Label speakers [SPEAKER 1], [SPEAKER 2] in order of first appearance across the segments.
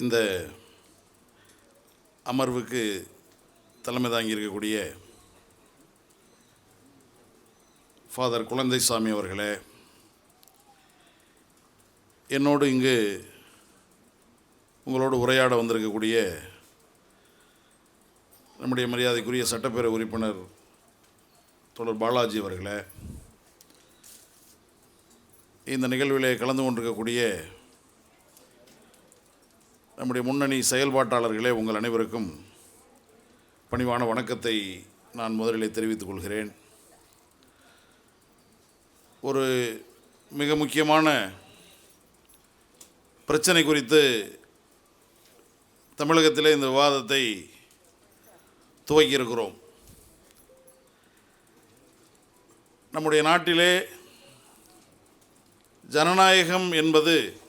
[SPEAKER 1] இந்த அமர்வுக்கு தலைமை தாங்கி இருக்கக்கூடிய ஃபாதர் குழந்தைசாமி அவர்களே என்னோடு இங்கு உங்களோடு உரையாட வந்திருக்கக்கூடிய நம்முடைய மரியாதைக்குரிய சட்டப்பேரவை உறுப்பினர் தொடர் பாலாஜி அவர்களே இந்த நிகழ்விலே கலந்து கொண்டிருக்கக்கூடிய நம்முடைய முன்னணி செயல்பாட்டாளர்களே உங்கள் அனைவருக்கும் பணிவான வணக்கத்தை நான் முதலிலே தெரிவித்துக் கொள்கிறேன். ஒரு மிக முக்கியமான பிரச்சனை குறித்து தமிழகத்திலே இந்த விவாதத்தை துவக்கியிருக்கிறோம் நம்முடைய நாட்டிலே ஜனநாயகம் என்பது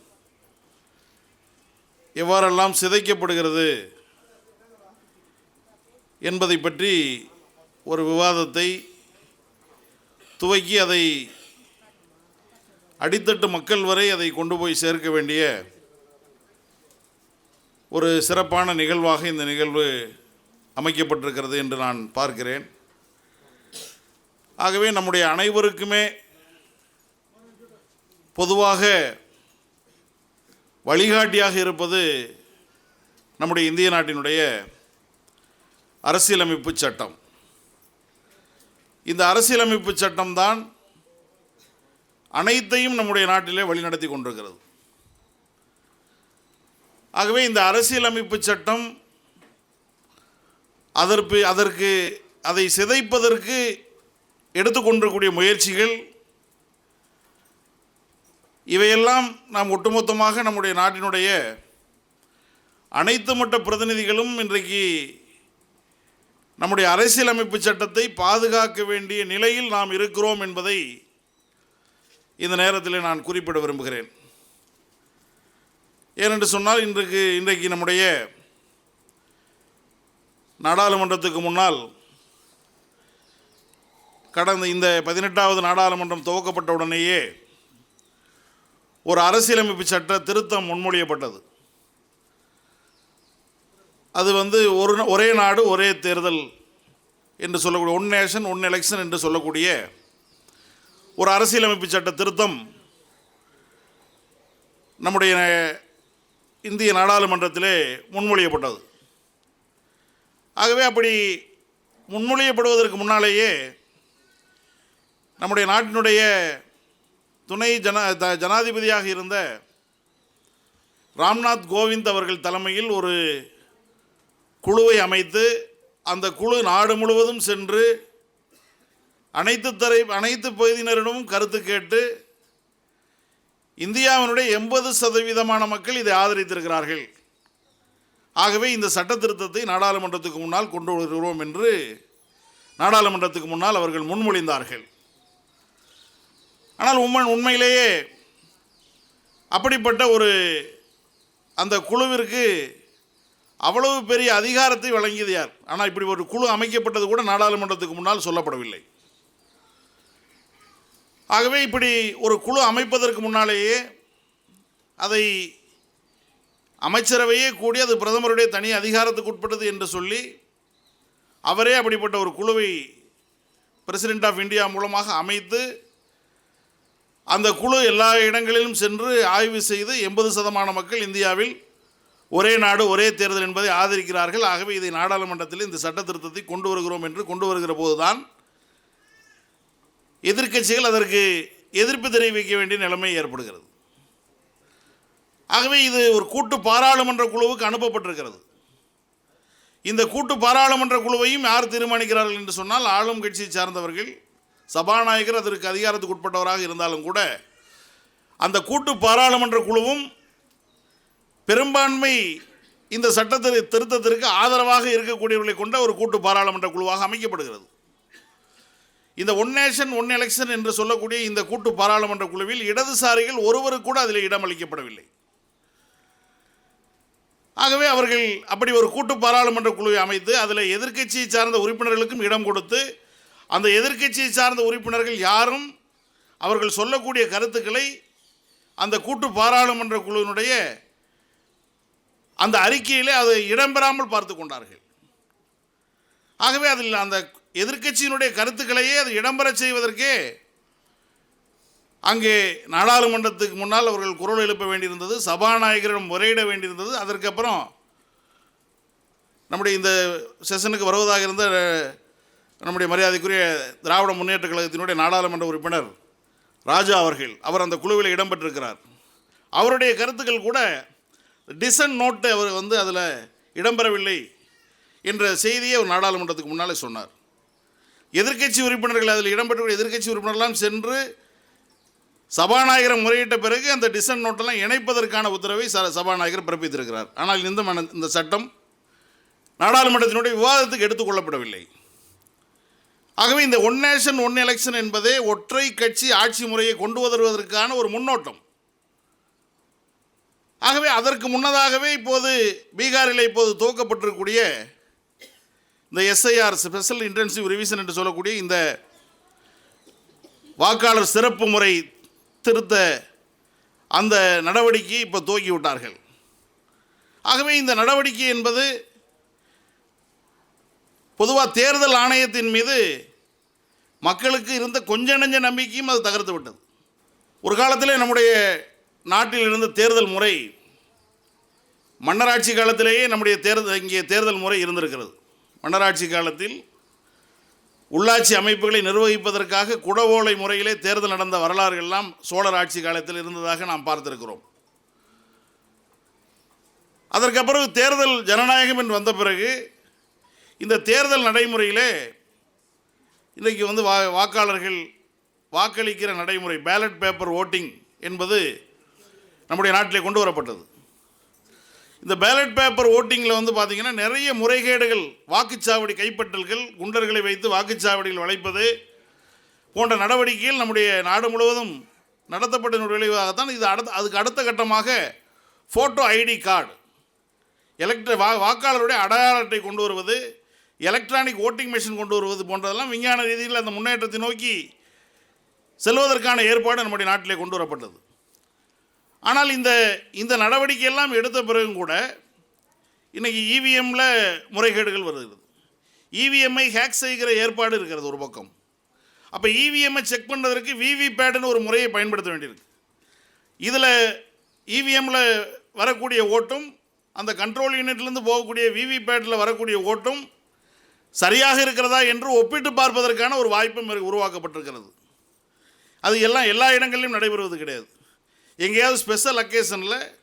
[SPEAKER 1] எவ்வாறெல்லாம் சிதைக்கப்படுகிறது என்பதை பற்றி ஒரு விவாதத்தை துவக்கி அதை அடித்தட்டு மக்கள் வரை அதை கொண்டு போய் சேர்க்க வேண்டிய ஒரு சிறப்பான நிகழ்வாக இந்த நிகழ்வு அமைக்கப்பட்டிருக்கிறது என்று நான் பார்க்கிறேன். ஆகவே நம்முடைய அனைவருக்குமே பொதுவாக வழிகாட்டியாக இருப்பது நம்முடைய இந்திய நாட்டினுடைய அரசியலமைப்பு சட்டம். இந்த அரசியலமைப்பு சட்டம்தான் அனைத்தையும் நம்முடைய நாட்டிலே வழிநடத்தி கொண்டிருக்கிறது. ஆகவே இந்த அரசியலமைப்பு சட்டம் அதற்கு அதற்கு அதை சிதைப்பதற்கு எடுத்துக்கொண்டிருக்கக்கூடிய முயற்சிகள் இவையெல்லாம் நாம் ஒட்டுமொத்தமாக நம்முடைய நாட்டினுடைய அனைத்து மட்ட பிரதிநிதிகளும் இன்றைக்கு நம்முடைய அரசியலமைப்பு சட்டத்தை பாதுகாக்க வேண்டிய நிலையில் நாம் இருக்கிறோம் என்பதை இந்த நேரத்தில் நான் குறிப்பிட விரும்புகிறேன். ஏனென்று சொன்னால் இன்றைக்கு இன்றைக்கு நம்முடைய நாடாளுமன்றத்துக்கு முன்னால் கடந்த இந்த பதினெட்டாவது நாடாளுமன்றம் துவக்கப்பட்ட உடனேயே ஒரு அரசியலமைப்பு சட்ட திருத்தம் முன்மொழியப்பட்டது. அது வந்து ஒரு ஒரே நாடு ஒரே தேர்தல் என்று சொல்லக்கூடிய ஒன் நேஷன் ஒன் எலெக்ஷன் என்று சொல்லக்கூடிய ஒரு அரசியலமைப்பு சட்ட திருத்தம் நம்முடைய இந்திய நாடாளுமன்றத்திலே முன்மொழியப்பட்டது. ஆகவே அப்படி முன்மொழியப்படுவதற்கு முன்னாலேயே நம்முடைய நாட்டினுடைய துணை ஜன த- ஜனாதிபதியாக இருந்த ராம்நாத் கோவிந்த் அவர்கள் தலைமையில் ஒரு குழுவை அமைத்து அந்த குழு நாடு முழுவதும் சென்று அனைத்து தரை அனைத்து பகுதியினரிடமும் கருத்து கேட்டு இந்தியாவினுடைய எண்பது சதவீதமான மக்கள் இதை ஆதரித்திருக்கிறார்கள். ஆகவே இந்த சட்ட திருத்தத்தை நாடாளுமன்றத்துக்கு முன்னால் கொண்டு வருகிறோம் என்று நாடாளுமன்றத்துக்கு முன்னால் அவர்கள் முன்மொழிந்தார்கள். ஆனால் உண்மை உண்மையிலேயே அப்படிப்பட்ட ஒரு அந்த குழுவிற்கு அவ்வளவு பெரிய அதிகாரத்தை வழங்கியது யார்? ஆனால் இப்படி ஒரு குழு அமைக்கப்பட்டது கூட நாடாளுமன்றத்துக்கு முன்னால் சொல்லப்படவில்லை. ஆகவே இப்படி ஒரு குழு அமைப்பதற்கு முன்னாலேயே அதை அமைச்சரவையே கூடி அது பிரதமருடைய தனி அதிகாரத்துக்கு உட்பட்டது என்று சொல்லி அவரே அப்படிப்பட்ட ஒரு குழுவை பிரசிடெண்ட் ஆஃப் இந்தியா மூலமாக அமைத்து அந்த குழு எல்லா இடங்களிலும் சென்று ஆய்வு செய்து எண்பது சதமான மக்கள் இந்தியாவில் ஒரே நாடு ஒரே தேர்தல் என்பதை ஆதரிக்கிறார்கள். ஆகவே இதை நாடாளுமன்றத்தில் இந்த சட்ட திருத்தத்தை கொண்டு வருகிறோம் என்று கொண்டு வருகிற போதுதான் எதிர்க்கட்சிகள் அதற்கு எதிர்ப்பு தெரிவிக்க வேண்டிய நிலைமை ஏற்படுகிறது. ஆகவே இது ஒரு கூட்டு பாராளுமன்ற குழுவுக்கு அனுப்பப்பட்டிருக்கிறது. இந்த கூட்டு பாராளுமன்ற குழுவையும் யார் தீர்மானிக்கிறார்கள் என்று சொன்னால் ஆளும் கட்சியை சார்ந்தவர்கள் சபாநாயகர் அதற்கு அதிகாரத்துக்கு உட்பட்டவராக இருந்தாலும் கூட அந்த கூட்டு பாராளுமன்ற குழுவும் பெரும்பான்மை இந்த சட்டத்தை திருத்தத்திற்கு ஆதரவாக இருக்கக்கூடியவர்களை கொண்ட ஒரு கூட்டு பாராளுமன்ற குழுவாக அமைக்கப்படுகிறது. இந்த ஒன் நேஷன் ஒன் எலெக்ஷன் என்று சொல்லக்கூடிய இந்த கூட்டு பாராளுமன்ற குழுவில் இடதுசாரிகள் ஒருவருக்கு கூட அதில் இடம் அளிக்கப்படவில்லை ஆகவே அவர்கள் அப்படி ஒரு கூட்டு பாராளுமன்ற குழுவை அமைத்து அதில் எதிர்க்கட்சியை சார்ந்த உறுப்பினர்களுக்கும் இடம் கொடுத்து அந்த எதிர்க்கட்சியை சார்ந்த உறுப்பினர்கள் யாரும் அவர்கள் சொல்லக்கூடிய கருத்துக்களை அந்த கூட்டு பாராளுமன்ற குழுவினுடைய அந்த அறிக்கையிலே அதை இடம்பெறாமல் பார்த்து கொண்டார்கள். ஆகவே அதில் அந்த எதிர்க்கட்சியினுடைய கருத்துக்களையே அது இடம்பெறச் செய்வதற்கே அங்கே நாடாளுமன்றத்துக்கு முன்னால் அவர்கள் குரல் எழுப்ப வேண்டியிருந்தது சபாநாயகரிடம் முறையிட வேண்டியிருந்தது. அதற்கப்புறம் நம்முடைய இந்த செஷனுக்கு வருவதாக இருந்த நம்முடைய மரியாதைக்குரிய திராவிட முன்னேற்ற கழகத்தினுடைய நாடாளுமன்ற உறுப்பினர் ராஜா அவர்கள் அவர் அந்த குழுவில் இடம்பெற்றிருக்கிறார். அவருடைய கருத்துக்கள் கூட டிசன் நோட்டு அவர் வந்து அதில் இடம்பெறவில்லை என்ற செய்தியை அவர் நாடாளுமன்றத்துக்கு முன்னாலே சொன்னார். எதிர்க்கட்சி உறுப்பினர்கள் அதில் இடம்பெற்ற எதிர்க்கட்சி உறுப்பினர்லாம் சென்று சபாநாயகர் முறையிட்ட பிறகு அந்த டிசன் நோட்டெல்லாம் இணைப்பதற்கான உத்தரவை ச- சபாநாயகர் பிறப்பித்திருக்கிறார். ஆனால் இந்த மன இந்த சட்டம் நாடாளுமன்றத்தினுடைய விவாதத்துக்கு எடுத்துக்கொள்ளப்படவில்லை ஆகவே இந்த ஒன் நேஷன் ஒன் எலெக்ஷன் என்பதே ஒற்றை கட்சி ஆட்சி முறையை கொண்டு வருவதற்கான ஒரு முன்னோட்டம். ஆகவே அதற்கு முன்னதாகவே இப்போது பீகாரில் இப்போது துவக்கப்பட்டிருக்கக்கூடிய இந்த எஸ்ஐஆர் ஸ்பெஷல் இன்டென்சிவ் ரிவிஷன் என்று சொல்லக்கூடிய இந்த வாக்காளர் சிறப்பு முறை திருத்த அந்த நடவடிக்கையை இப்போ துவக்கி விட்டார்கள். ஆகவே இந்த நடவடிக்கை என்பது பொதுவாக தேர்தல் ஆணையத்தின் மீது மக்களுக்கு இருந்த கொஞ்ச நெஞ்ச நம்பிக்கையும் அது தகர்த்து விட்டது. ஒரு காலத்திலே நம்முடைய நாட்டில் இருந்த தேர்தல் முறை மன்னராட்சி காலத்திலேயே நம்முடைய தேர்தல் இங்கே தேர்தல் முறை இருந்திருக்கிறது. மன்னராட்சி காலத்தில் உள்ளாட்சி அமைப்புகளை நிர்வகிப்பதற்காக குடவோலை முறையிலே தேர்தல் நடந்த வரலாறுகள் எல்லாம் சோழர் ஆட்சி காலத்தில் இருந்ததாக நாம் பார்த்திருக்கிறோம். அதற்கு பிறகு தேர்தல் ஜனநாயகம் என்று வந்த பிறகு இந்த தேர்தல் நடைமுறையிலே இன்றைக்கு வந்து வா வாக்காளர்கள் வாக்களிக்கிற நடைமுறை பேலட் பேப்பர் ஓட்டிங் என்பது நம்முடைய நாட்டிலே கொண்டு வரப்பட்டது. இந்த பேலட் பேப்பர் ஓட்டிங்கில் வந்து பார்த்திங்கன்னா நிறைய முறைகேடுகள் வாக்குச்சாவடி கைப்பற்றல்கள் குண்டர்களை வைத்து வாக்குச்சாவடிகள் வளைப்பது போன்ற நடவடிக்கைகள் நம்முடைய நாடு முழுவதும் நடத்தப்பட்ட விளைவாகத்தான் இது அடுத்த அதுக்கு அடுத்த கட்டமாக ஃபோட்டோ ஐடி கார்டு எலக்ட்ர வா வாக்காளருடைய அடையாள அட்டை கொண்டு வருவது எலக்ட்ரானிக் ஓட்டிங் மிஷின் கொண்டு வருவது போன்றதெல்லாம் விஞ்ஞான ரீதியில் அந்த முன்னேற்றத்தை நோக்கி செல்வதற்கான ஏற்பாடு நம்முடைய நாட்டிலே கொண்டு வரப்பட்டது. ஆனால் இந்த இந்த நடவடிக்கையெல்லாம் எடுத்த பிறகும் கூட இன்றைக்கி இவிஎம்மில் முறைகேடுகள் வருகிறது. இவிஎம்ஐ ஹேக் செய்கிற ஏற்பாடு இருக்கிறது ஒரு பக்கம். அப்போ இவிஎம்மை செக் பண்ணுறதுக்கு விவிபேட்னு ஒரு முறையை பயன்படுத்த வேண்டியிருக்கு. இதில் இவிஎம்மில் வரக்கூடிய ஓட்டும் அந்த கண்ட்ரோல் யூனிட்லேருந்து போகக்கூடிய விவிபேட்டில் வரக்கூடிய ஓட்டும் சரியாக இருக்கிறதா என்று ஒப்பிட்டு பார்ப்பதற்கான ஒரு வாய்ப்பும் உருவாக்கப்பட்டிருக்கிறது. அது எல்லாம் எல்லா இடங்களிலும் நடைபெறுவது கிடையாது. எங்கேயாவது ஸ்பெஷல் அக்கேஷனில்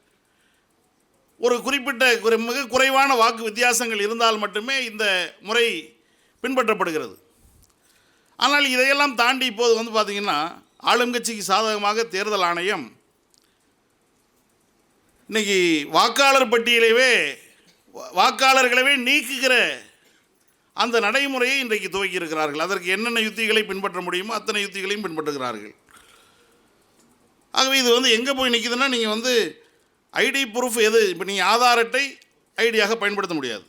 [SPEAKER 1] ஒரு குறிப்பிட்ட குறை- மிக குறைவான வாக்கு வித்தியாசங்கள் இருந்தால் மட்டுமே இந்த முறை பின்பற்றப்படுகிறது. ஆனால் இதையெல்லாம் தாண்டி இப்போது வந்து பார்த்திங்கன்னா ஆளுங்கட்சிக்கு சாதகமாக தேர்தல் ஆணையம் இன்னைக்கு வாக்காளர் பட்டியலவே வாக்காளர்களவே நீக்குகிற அந்த நடைமுறையை இன்றைக்கு துவக்கி இருக்கிறார்கள் அதற்கு என்னென்ன யுத்திகளை பின்பற்ற முடியுமோ அத்தனை யுத்திகளையும் பின்பற்றுகிறார்கள். ஆகவே இது வந்து எங்கே போய் நிற்கிதுன்னா நீங்கள் வந்து ஐடி ப்ரூஃப் எது இப்போ நீங்கள் ஆதார் அட்டை ஐடியாக பயன்படுத்த முடியாது.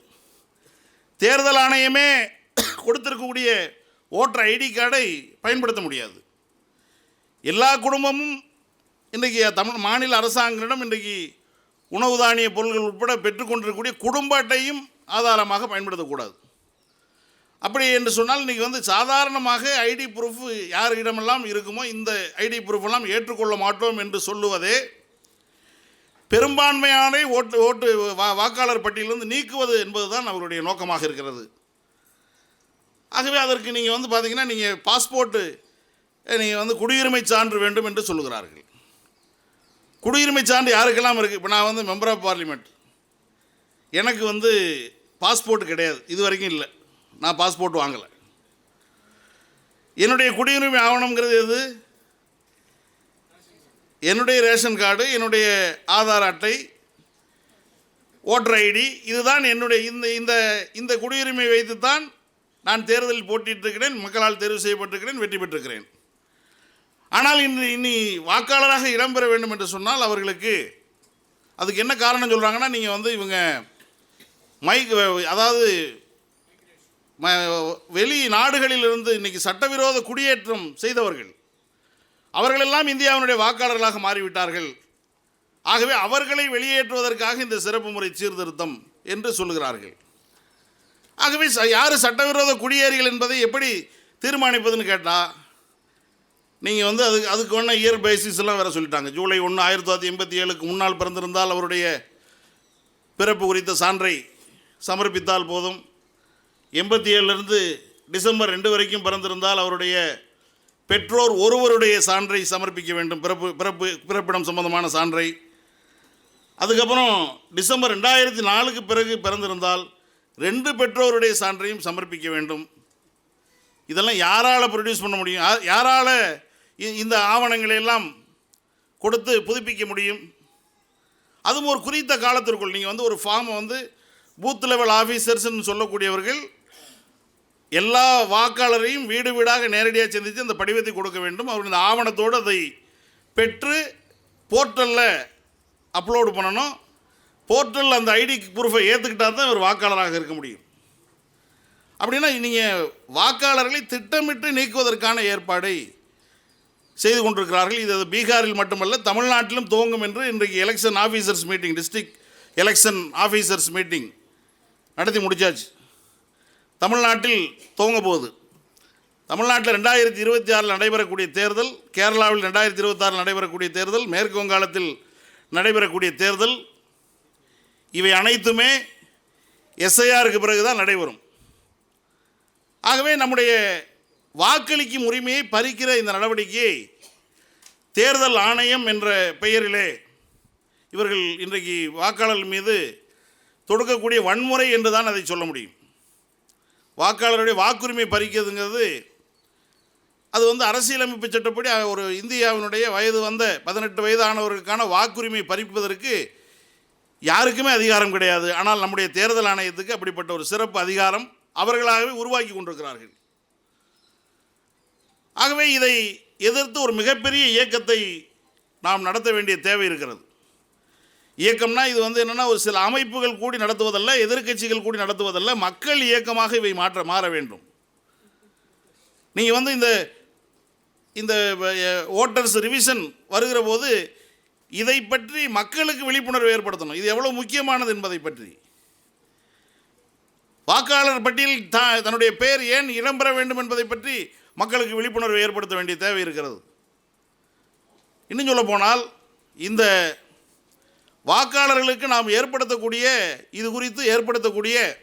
[SPEAKER 1] தேர்தல் ஆணையமே கொடுத்திருக்கக்கூடிய ஓட்டர் ஐடி கார்டை பயன்படுத்த முடியாது. எல்லா குடும்பமும் இன்றைக்கி தமிழ் மாநில அரசாங்கங்களிடம் இன்றைக்கு உணவு தானிய பொருட்கள் உட்பட பெற்றுக்கொண்டிருக்கக்கூடிய குடும்ப அட்டையும் ஆதாரமாக பயன்படுத்தக்கூடாது. அப்படி என்று சொன்னால் இன்றைக்கி வந்து சாதாரணமாக ஐடி ப்ரூஃப் யாரிடமெல்லாம் இருக்குமோ இந்த ஐடி ப்ரூஃப் எல்லாம் ஏற்றுக்கொள்ள மாட்டோம் என்று சொல்லுவதே பெரும்பான்மையான ஓட்டு ஓட்டு வா வாக்காளர் பட்டியலிருந்து நீக்குவது என்பதுதான் அவருடைய நோக்கமாக இருக்கிறது. ஆகவே அதற்கு நீங்கள் வந்து பார்த்திங்கன்னா நீங்கள் பாஸ்போர்ட்டு நீங்கள் வந்து குடியுரிமை சான்று வேண்டும் என்று சொல்லுகிறார்கள். குடியுரிமை சான்று யாருக்கெல்லாம் இருக்குது இப்போ நான் வந்து மெம்பர் ஆஃப் பார்லிமெண்ட் எனக்கு வந்து பாஸ்போர்ட் கிடையாது. இது வரைக்கும் இல்லை. நான் பாஸ்போர்ட் வாங்கலை. என்னுடைய குடியுரிமை ஆவணங்கிறது எது? என்னுடைய ரேஷன் கார்டு என்னுடைய ஆதார் அட்டை ஓட்டர் ஐடி இதுதான் என்னுடைய இந்த இந்த இந்த குடியுரிமை வைத்துத்தான் நான் தேர்தலில் போட்டிட்டிருக்கிறேன் மக்களால் தேர்வு செய்யப்பட்டிருக்கிறேன் வெற்றி பெற்றிருக்கிறேன். ஆனால் இன்று இனி வாக்காளராக இடம்பெற வேண்டும் என்று சொன்னால் அவர்களுக்கு அதுக்கு என்ன காரணம் சொல்கிறாங்கன்னா நீங்கள் வந்து இவங்க மைக் அதாவது வெளி நாடுகளிலிருந்து இன்னைக்கு சட்டவிரோத குடியேற்றம் செய்தவர்கள். அவர்களெல்லாம் இந்தியாவினுடைய வாக்காளர்களாக மாறிவிட்டார்கள். ஆகவே அவர்களை வெளியேற்றுவதற்காக இந்த சிறப்பு முறை சீர்திருத்தம் என்று சொல்கிறார்கள் ஆகவே ச- யார் சட்டவிரோத குடியேறிகள் என்பதை எப்படி தீர்மானிப்பதுன்னு கேட்டால் நீங்கள் வந்து அதுக்கு அதுக்கு ஒன்று இயர் பேசிஸ்லாம் வேறு சொல்லிட்டாங்க. ஜூலை ஒன்று ஆயிரத்தி தொள்ளாயிரத்தி எண்பத்தி ஏழுக்கு முன்னால் பிறந்திருந்தால் அவருடைய பிறப்பு குறித்த சான்றை சமர்ப்பித்தால் போதும். எண்பத்தி ஏழுலேருந்து டிசம்பர் ரெண்டு வரைக்கும் பிறந்திருந்தால் அவருடைய பெற்றோர் ஒருவருடைய சான்றை சமர்ப்பிக்க வேண்டும். பிறப்பு பிறப்பு பிறப்பிடம் சம்பந்தமான சான்றை. அதுக்கப்புறம் டிசம்பர் ரெண்டாயிரத்தி நாலுக்கு பிறகு பிறந்திருந்தால் ரெண்டு பெற்றோருடைய சான்றையும் சமர்ப்பிக்க வேண்டும். இதெல்லாம் யாரால் ப்ரொடியூஸ் பண்ண முடியும்? யாரால் இந்த ஆவணங்களை எல்லாம் கொடுத்து புதுப்பிக்க முடியும்? அதுவும் ஒரு குறித்த காலத்திற்குள். நீங்கள் வந்து ஒரு ஃபார்மை வந்து பூத் லெவல் ஆஃபீஸர்ஸ்ன்னு சொல்லக்கூடியவர்கள் எல்லா வாக்காளரையும் வீடு வீடாக நேரடியாக சந்தித்து அந்த படிவத்தை கொடுக்க வேண்டும். அவர் இந்த ஆவணத்தோடு அதை பெற்று போர்ட்டலில் அப்லோடு பண்ணணும். போர்ட்டலில் அந்த ஐடி ப்ரூஃபை ஏற்றுக்கிட்டால் தான் இவர் வாக்காளராக இருக்க முடியும். அப்படின்னா நீங்கள் வாக்காளர்களை திட்டமிட்டு நீக்குவதற்கான ஏற்பாடை செய்து கொண்டிருக்கிறார்கள். இது பீகாரில் மட்டுமல்ல தமிழ்நாட்டிலும் துவங்கும் என்று இன்றைக்கு election officers meeting district election officers meeting நடத்தி முடிச்சாச்சு. தமிழ்நாட்டில் துவங்க போகுது தமிழ்நாட்டில் ரெண்டாயிரத்தி இருபத்தி ஆறில் நடைபெறக்கூடிய தேர்தல் கேரளாவில் ரெண்டாயிரத்தி இருபத்தாறில் நடைபெறக்கூடிய தேர்தல் மேற்கு வங்காளத்தில் நடைபெறக்கூடிய தேர்தல் இவை அனைத்துமே எஸ்ஐஆருக்கு பிறகு தான் நடைபெறும். ஆகவே நம்முடைய வாக்களிக்கும் உரிமையை பறிக்கிற இந்த நடவடிக்கையை தேர்தல் ஆணையம் என்ற பெயரிலே இவர்கள் இன்றைக்கு வாக்காளர்கள் மீது தொடுக்கக்கூடிய வன்முறை என்று தான் அதை சொல்ல முடியும். வாக்காளருடைய வாக்குரிமை பறிக்கிறதுங்கிறது அது வந்து அரசியலமைப்பு சட்டப்படி ஒரு இந்தியாவினுடைய வயது வந்த பதினெட்டு வயதானவர்களுக்கான வாக்குரிமை பறிப்பதற்கு யாருக்குமே அதிகாரம் கிடையாது. ஆனால் நம்முடைய தேர்தல் ஆணையத்துக்கு அப்படிப்பட்ட ஒரு சிறப்பு அதிகாரம் அவர்களாகவே உருவாக்கி கொண்டிருக்கிறார்கள். ஆகவே இதை எதிர்த்து ஒரு மிகப்பெரிய இயக்கத்தை நாம் நடத்த வேண்டிய தேவை இருக்கிறது. இயக்கம்னா இது வந்து என்னென்னா ஒரு சில அமைப்புகள் கூடி நடத்துவதல்ல எதிர்க்கட்சிகள் கூடி நடத்துவதல்ல மக்கள் இயக்கமாக இவை மாற்ற மாற வேண்டும். நீங்கள் வந்து இந்த இந்த ஓட்டர்ஸ் ரிவிஷன் வருகிற போது இதை பற்றி மக்களுக்கு விழிப்புணர்வு ஏற்படுத்தணும். இது எவ்வளோ முக்கியமானது என்பதை பற்றி. வாக்காளர் பட்டியல் த தன்னுடைய பெயர் ஏன் இடம்பெற வேண்டும் என்பதை பற்றி மக்களுக்கு விழிப்புணர்வு ஏற்படுத்த வேண்டிய தேவை இருக்கிறது. இன்னும் சொல்ல போனால் இந்த வாக்காளர்களுக்கு நாம் ஏற்படுத்தக்கூடிய இது குறித்து ஏற்படுத்தக்கூடிய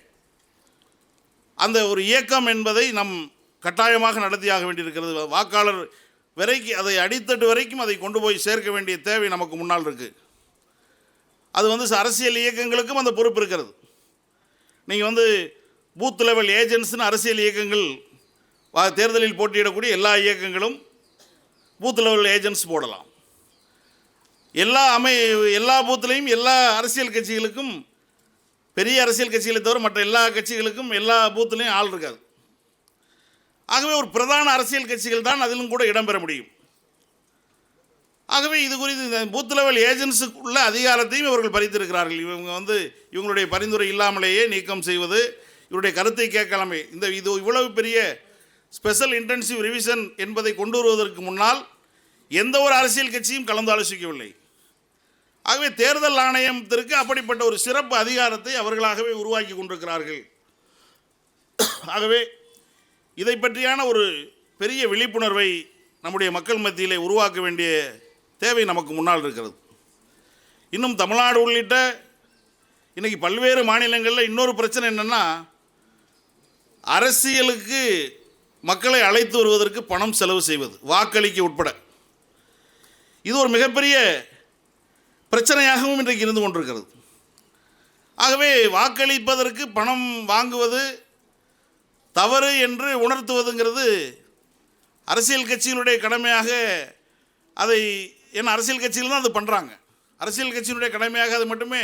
[SPEAKER 1] அந்த ஒரு இயக்கம் என்பதை நம் கட்டாயமாக நடத்தியாக வேண்டியிருக்கிறது. வாக்காளர் வரைக்கு அதை அடித்தட்டு வரைக்கும் அதை கொண்டு போய் சேர்க்க வேண்டிய தேவை நமக்கு முன்னால் இருக்குது அது வந்து அரசியல் இயக்கங்களுக்கும் அந்த பொறுப்பு இருக்கிறது. நீங்கள் வந்து பூத் லெவல் ஏஜென்ட்ஸ்னு அரசியல் இயக்கங்கள் வா- தேர்தலில் போட்டியிடக்கூடிய எல்லா இயக்கங்களும் பூத் லெவல் ஏஜென்ட்ஸ் போடலாம். எல்லா அமை எல்லா பூத்துலேயும் எல்லா அரசியல் கட்சிகளுக்கும் பெரிய அரசியல் கட்சிகளை தவிர மற்ற எல்லா கட்சிகளுக்கும் எல்லா பூத்துலேயும் ஆள் இருக்காது. ஆகவே ஒரு பிரதான அரசியல் கட்சிகள் தான் அதிலும் கூட இடம்பெற முடியும். ஆகவே இது குறித்து இந்த பூத் லெவல் ஏஜென்ட்ஸுக்குள்ள அதிகாரத்தையும் இவர்கள் பறித்திருக்கிறார்கள். இவங்க வந்து இவங்களுடைய பரிந்துரை இல்லாமலேயே நீக்கம் செய்வது இவருடைய கருத்தை கேட்கலாமே. இந்த இது இவ்வளவு பெரிய ஸ்பெஷல் இன்டென்சிவ் ரிவிஷன் என்பதை கொண்டு வருவதற்கு முன்னால் எந்த ஒரு அரசியல் கட்சியும் கலந்து ஆலோசிக்கவில்லை ஆகவே தேர்தல் ஆணையத்திற்கு அப்படிப்பட்ட ஒரு சிறப்பு அதிகாரத்தை அவர்களாகவே உருவாக்கி கொண்டிருக்கிறார்கள். ஆகவே இதை பற்றியான ஒரு பெரிய விழிப்புணர்வை நம்முடைய மக்கள் மத்தியிலே உருவாக்க வேண்டிய தேவை நமக்கு முன்னால் இருக்கிறது. இன்னும் தமிழ்நாடு உள்ளிட்ட இன்றைக்கி பல்வேறு மாநிலங்களில் இன்னொரு பிரச்சனை என்னென்னா அரசியலுக்கு மக்களை அழைத்து வருவதற்கு பணம் செலவு செய்வது வாக்களிக்க உட்பட. இது ஒரு மிகப்பெரிய பிரச்சனையாகவும் இன்றைக்கு இருந்து கொண்டிருக்கிறது. ஆகவே வாக்களிப்பதற்கு பணம் வாங்குவது தவறு என்று உணர்த்துவதுங்கிறது அரசியல் கட்சிகளுடைய கடமையாக அதை ஏன்னா அரசியல் கட்சிகள் தான் அது பண்ணுறாங்க அரசியல் கட்சியினுடைய கடமையாக அது மட்டுமே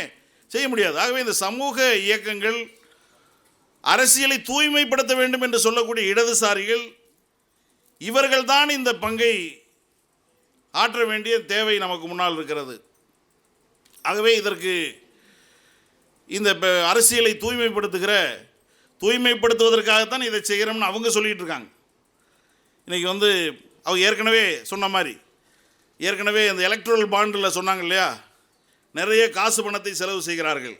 [SPEAKER 1] செய்ய முடியாது. ஆகவே இந்த சமூக இயக்கங்கள் அரசியலை தூய்மைப்படுத்த வேண்டும் என்று சொல்லக்கூடிய இடதுசாரிகள் இவர்கள்தான் இந்த பங்கை ஆற்ற வேண்டிய தேவை நமக்கு முன்னால் இருக்கிறது. ஆகவே இதற்கு இந்த அரசியலை தூய்மைப்படுத்துகிற தூய்மைப்படுத்துவதற்காகத்தான் இதை செய்கிறோம்னு அவங்க சொல்லிகிட்டு இருக்காங்க இன்றைக்கி வந்து அவங்க ஏற்கனவே சொன்ன மாதிரி ஏற்கனவே இந்த எலக்ட்ரல் பாண்டில் சொன்னாங்க இல்லையா? நிறைய காசு பணத்தை செலவு செய்கிறார்கள்.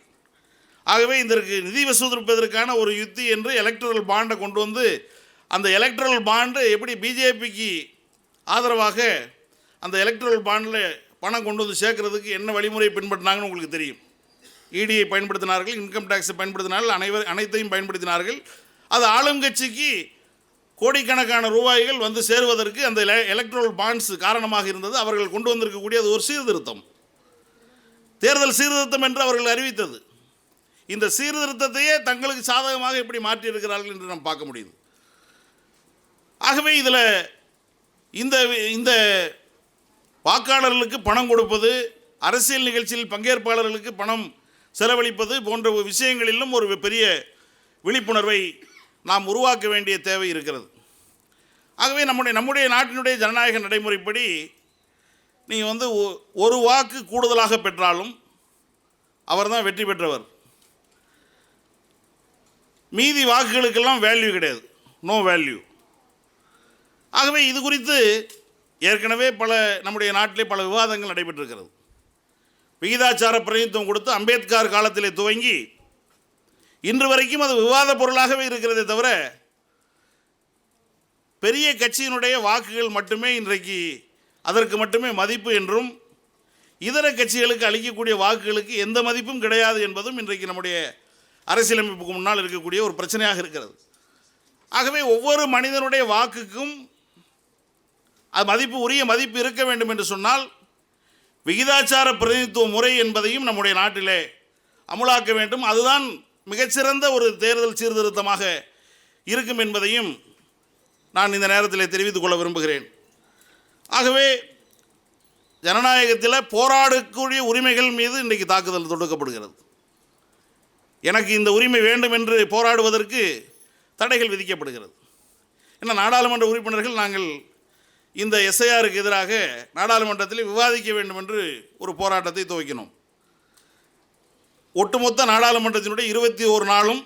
[SPEAKER 1] ஆகவே இதற்கு நிதி வசூலிப்பதற்கான ஒரு யுத்தி என்று எலக்ட்ரல் பாண்டை கொண்டு வந்து அந்த எலக்ட்ரல் பாண்டு எப்படி பிஜேபிக்கு ஆதரவாக அந்த எலக்ட்ரல் பாண்டில் பணம் கொண்டு வந்து சேர்க்கறதுக்கு என்ன வழிமுறை பின்பற்றினாங்கன்னு உங்களுக்கு தெரியும். இடியை பயன்படுத்தினார்கள் இன்கம் டேக்ஸை பயன்படுத்தினார்கள் அனைவர் அனைத்தையும் பயன்படுத்தினார்கள். அது ஆளுங்கட்சிக்கு கோடிக்கணக்கான ரூபாய்கள் வந்து சேருவதற்கு அந்த எலக்ட்ரல் பாண்ட்ஸ் காரணமாக இருந்தது. அவர்கள் கொண்டு வந்திருக்கக்கூடிய அது ஒரு சீர்திருத்தம். தேர்தல் சீர்திருத்தம் என்று அவர்கள் அறிவித்தது. இந்த சீர்திருத்தத்தையே தங்களுக்கு சாதகமாக எப்படி மாற்றியிருக்கிறார்கள் என்று நாம் பார்க்க முடியுது. ஆகவே இதில் இந்த இந்த வாக்காளர்களுக்கு பணம் கொடுப்பது அரசியல் நிகழ்ச்சியில் பங்கேற்பாளர்களுக்கு பணம் செலவழிப்பது போன்ற விஷயங்களிலும் ஒரு பெரிய விழிப்புணர்வை நாம் உருவாக்க வேண்டிய தேவை இருக்கிறது. ஆகவே நம்முடைய நம்முடைய நாட்டினுடைய ஜனநாயக நடைமுறைப்படி நீங்கள் வந்து ஒ- ஒரு வாக்கு கூடுதலாக பெற்றாலும் அவர்தான் வெற்றி பெற்றவர். மீதி வாக்குகளுக்கெல்லாம் வேல்யூ கிடையாது. நோ வேல்யூ ஆகவே இது குறித்து ஏற்கனவே பல நம்முடைய நாட்டிலே பல விவாதங்கள் நடைபெற்றிருக்கிறது. விகிதாச்சார பிரதிநிதித்துவம் கொடுத்து அம்பேத்கர் காலத்திலே துவங்கி இன்று வரைக்கும் அது விவாத பொருளாகவே இருக்கிறதே தவிர பெரிய கட்சியினுடைய வாக்குகள் மட்டுமே இன்றைக்கு அதற்கு மட்டுமே மதிப்பு என்றும் இதர கட்சிகளுக்கு அளிக்கக்கூடிய வாக்குகளுக்கு எந்த மதிப்பும் கிடையாது என்பதும் இன்றைக்கு நம்முடைய அரசியலமைப்புக்கு முன்னால் இருக்கக்கூடிய ஒரு பிரச்சனையாக இருக்கிறது. ஆகவே ஒவ்வொரு மனிதனுடைய வாக்குக்கும் அது மதிப்பு உரிய மதிப்பு இருக்க வேண்டும் என்று சொன்னால் விகிதாச்சார பிரதிநிதித்துவ முறை என்பதையும் நம்முடைய நாட்டிலே அமுலாக்க வேண்டும். அதுதான் மிகச்சிறந்த ஒரு தேர்தல் சீர்திருத்தமாக இருக்கும் என்பதையும் நான் இந்த நேரத்தில் தெரிவித்துக் கொள்ள விரும்புகிறேன். ஆகவே ஜனநாயகத்தில் போராடக்கூடிய உரிமைகள் மீது இன்றைக்கு தாக்குதல் தொடுக்கப்படுகிறது. எனக்கு இந்த உரிமை வேண்டும் என்று போராடுவதற்கு தடைகள் விதிக்கப்படுகிறது. ஏன்னா நாடாளுமன்ற உறுப்பினர்கள் நாங்கள் இந்த எஸ்ஐஆருக்கு எதிராக நாடாளுமன்றத்தில் விவாதிக்க வேண்டும் என்று ஒரு போராட்டத்தை துவக்கினோம். ஒட்டுமொத்த நாடாளுமன்றத்தினுடைய இருபத்தி ஒரு நாளும்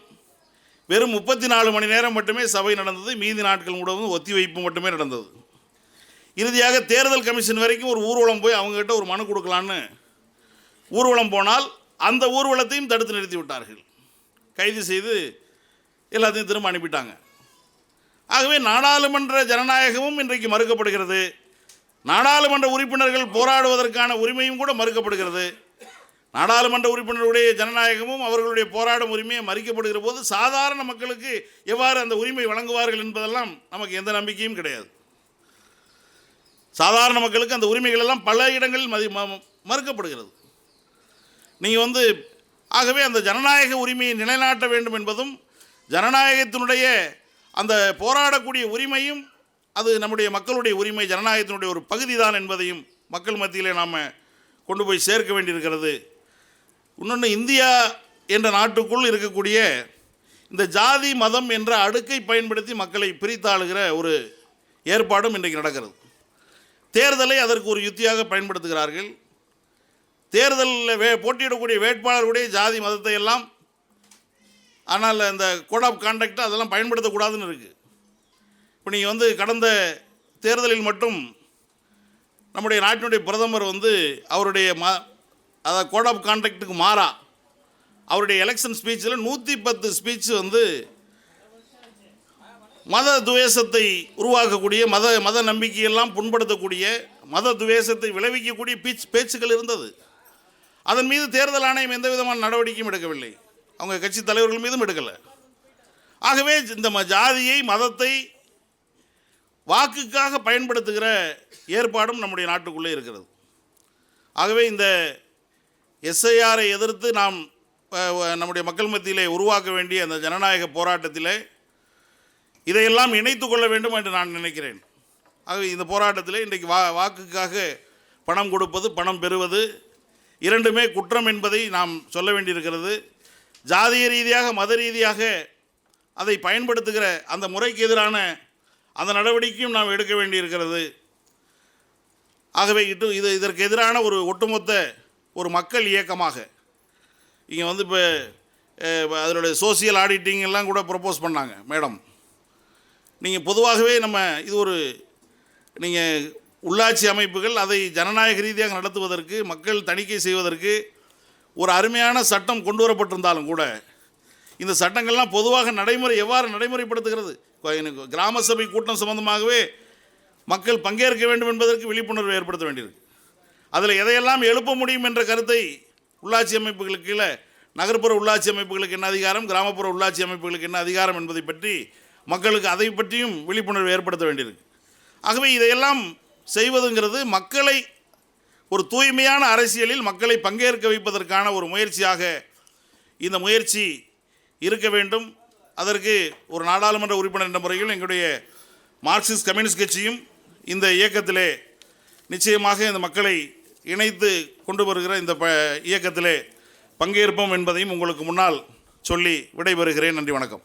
[SPEAKER 1] வெறும் முப்பத்தி நாலு மணி நேரம் மட்டுமே சபை நடந்தது. மீதி நாட்கள் முழுவதும் ஒத்திவைப்பு மட்டுமே நடந்தது. இறுதியாக தேர்தல் கமிஷன் வரைக்கும் ஒரு ஊர்வலம் போய் அவங்ககிட்ட ஒரு மனு கொடுக்கலான்னு ஊர்வலம் போனால் அந்த ஊர்வலத்தையும் தடுத்து நிறுத்தி விட்டார்கள். கைது செய்து எல்லாத்தையும் திரும்ப அனுப்பிட்டாங்க. ஆகவே நாடாளுமன்ற ஜனநாயகமும் இன்றைக்கு மறுக்கப்படுகிறது. நாடாளுமன்ற உறுப்பினர்கள் போராடுவதற்கான உரிமையும் கூட மறுக்கப்படுகிறது. நாடாளுமன்ற உறுப்பினருடைய ஜனநாயகமும் அவர்களுடைய போராடும் உரிமையும் மறிக்கப்படுகிற போது சாதாரண மக்களுக்கு எவ்வாறு அந்த உரிமை வழங்குவார்கள் என்பதெல்லாம் நமக்கு எந்த நம்பிக்கையும் கிடையாது. சாதாரண மக்களுக்கு அந்த உரிமைகள் எல்லாம் பல இடங்களில் மதி ம- மறுக்கப்படுகிறது. நீங்கள் வந்து ஆகவே அந்த ஜனநாயக உரிமையை நிலைநாட்ட வேண்டும் என்பதும் ஜனநாயகத்தினுடைய அந்த போராடக்கூடிய உரிமையும் அது நம்முடைய மக்களுடைய உரிமை ஜனநாயகத்தினுடைய ஒரு பகுதி தான் என்பதையும் மக்கள் மத்தியிலே நாம் கொண்டு போய் சேர்க்க வேண்டியிருக்கிறது. இன்னொன்று இந்தியா என்ற நாட்டுக்குள் இருக்கக்கூடிய இந்த ஜாதி மதம் என்ற அடுக்கை பயன்படுத்தி மக்களை பிரித்தாளுகிற ஒரு ஏற்பாடும் இன்றைக்கு நடக்கிறது. தேர்தலை அதற்கு ஒரு யுத்தியாக பயன்படுத்துகிறார்கள். தேர்தலில் வே போட்டியிடக்கூடிய வேட்பாளர்களுடைய ஜாதி மதத்தை எல்லாம் ஆனால் இந்த கோட் ஆஃப் கான்டாக்ட் அதெல்லாம் பயன்படுத்தக்கூடாதுன்னு இருக்குது இப்போ நீங்கள் வந்து கடந்த தேர்தலில் மட்டும் நம்முடைய நாட்டினுடைய பிரதமர் வந்து அவருடைய ம அதாவது கோட் ஆஃப் கான்டாக்டுக்கு மாறா. அவருடைய எலெக்ஷன் ஸ்பீச்சில் நூற்றி பத்து ஸ்பீச் வந்து மத துவேஷத்தை உருவாக்கக்கூடிய மத மத நம்பிக்கையெல்லாம் புண்படுத்தக்கூடிய மத துவேஷத்தை விளைவிக்கக்கூடிய பீச் பேச்சுக்கள் இருந்தது. அதன் மீது தேர்தல் ஆணையம் எந்த விதமான நடவடிக்கையும் எடுக்கவில்லை. அவங்க கட்சி தலைவர்கள் மீதும் எடுக்கலை. ஆகவே இந்த ம- ஜாதியை மதத்தை வாக்குக்காக பயன்படுத்துகிற ஏற்பாடும் நம்முடைய நாட்டுக்குள்ளே இருக்கிறது. ஆகவே இந்த எஸ்ஐஆரை எதிர்த்து நாம் நம்முடைய மக்கள் மத்தியிலே உருவாக்க வேண்டிய அந்த ஜனநாயக போராட்டத்திலே இதையெல்லாம் இணைத்து கொள்ள வேண்டும் என்று நான் நினைக்கிறேன். ஆகவே இந்த போராட்டத்தில் இன்றைக்கு வா வாக்குக்காக பணம் கொடுப்பது பணம் பெறுவது இரண்டுமே குற்றம் என்பதை நாம் சொல்ல வேண்டியிருக்கிறது. ஜாதிய ரீதியாக மத ரீதியாக அதை பயன்படுத்துகிற அந்த முறைக்கு எதிரான அந்த நடவடிக்கையும் நாம் எடுக்க வேண்டியிருக்கிறது. ஆகவே இட்டு இது இதற்கு எதிரான ஒரு ஒட்டுமொத்த ஒரு மக்கள் இயக்கமாக. இங்கே வந்து இப்போ அதனுடைய சோசியல் ஆடிட்டிங் எல்லாம் கூட ப்ரப்போஸ் பண்ணாங்க மேடம். நீங்கள் பொதுவாகவே நம்ம இது ஒரு நீங்கள் உள்ளாட்சி அமைப்புகள் அதை ஜனநாயக ரீதியாக நடத்துவதற்கு மக்கள் தணிக்கை செய்வதற்கு ஒரு அருமையான சட்டம் கொண்டு வரப்பட்டிருந்தாலும் கூட இந்த சட்டங்கள்லாம் பொதுவாக நடைமுறை எவ்வாறு நடைமுறைப்படுத்துகிறது? எனக்கு கிராம சபை கூட்டம் சம்பந்தமாகவே மக்கள் பங்கேற்க வேண்டும் என்பதற்கு விழிப்புணர்வு ஏற்படுத்த வேண்டியிருக்கு. அதில் எதையெல்லாம் எழுப்ப முடியும் என்ற கருத்தை உள்ளாட்சி அமைப்புகளுக்கு கீழே நகர்ப்புற உள்ளாட்சி அமைப்புகளுக்கு என்ன அதிகாரம் கிராமப்புற உள்ளாட்சி அமைப்புகளுக்கு என்ன அதிகாரம் என்பதை பற்றி மக்களுக்கு அதை பற்றியும் விழிப்புணர்வு ஏற்படுத்த வேண்டியிருக்கு. ஆகவே இதையெல்லாம் செய்வதுங்கிறது மக்களை ஒரு தூய்மையான அரசியலில் மக்களை பங்கேற்க வைப்பதற்கான ஒரு முயற்சியாக இந்த முயற்சி இருக்க வேண்டும். அதற்கு ஒரு நாடாளுமன்ற உறுப்பினர் என்ற முறையில் எங்களுடைய மார்க்சிஸ்ட் கம்யூனிஸ்ட் கட்சியும் இந்த இயக்கத்திலே நிச்சயமாக இந்த மக்களை இணைத்து கொண்டு வருகிற இந்த ப இயக்கத்திலே பங்கேற்போம் என்பதையும் உங்களுக்கு முன்னால் சொல்லி விடைபெறுகிறேன். நன்றி வணக்கம்.